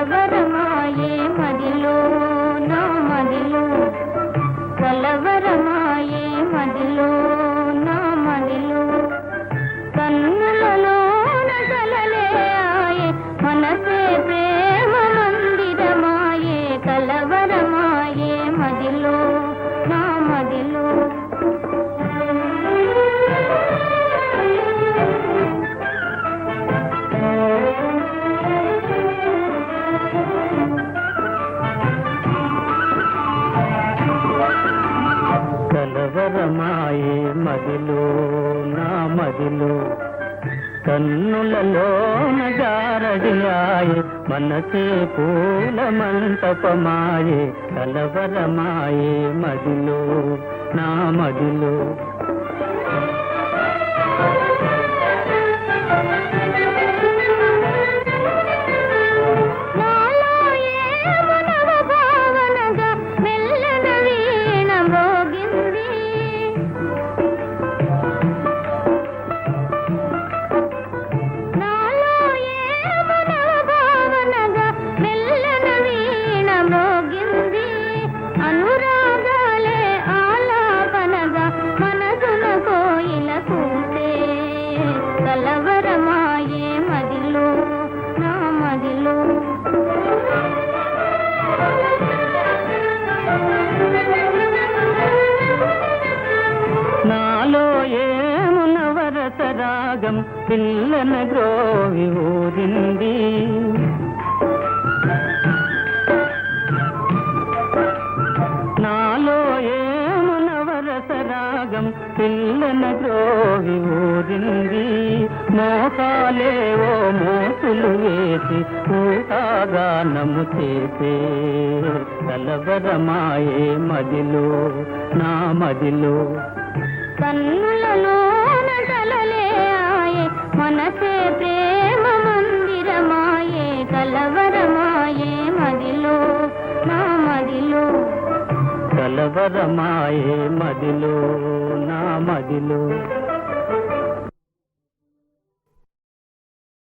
பரவர మదిలో నా మదిలో. కన్నులలోన జారడియాయే మనసే పూల మంటపమాయే కలవరమాయే మదిలో నా మదిలో. ఏమున వరస రాగం పిల్లన గ్రోవి ఊరింది నాలో ఏమున వరస రాగం పిల్లన గ్రోవి ఊరింది మోకాలేవో మోసులు వేసి ఊహాగానము చేసే కలవరమాయే మదిలో నా మదిలో. కన్నులలోన మనసే ప్రేమ మందిరమాయే కలవరమాయే మదిలో నా మదిలో. కలవరమాయే మదిలో నా మదిలో.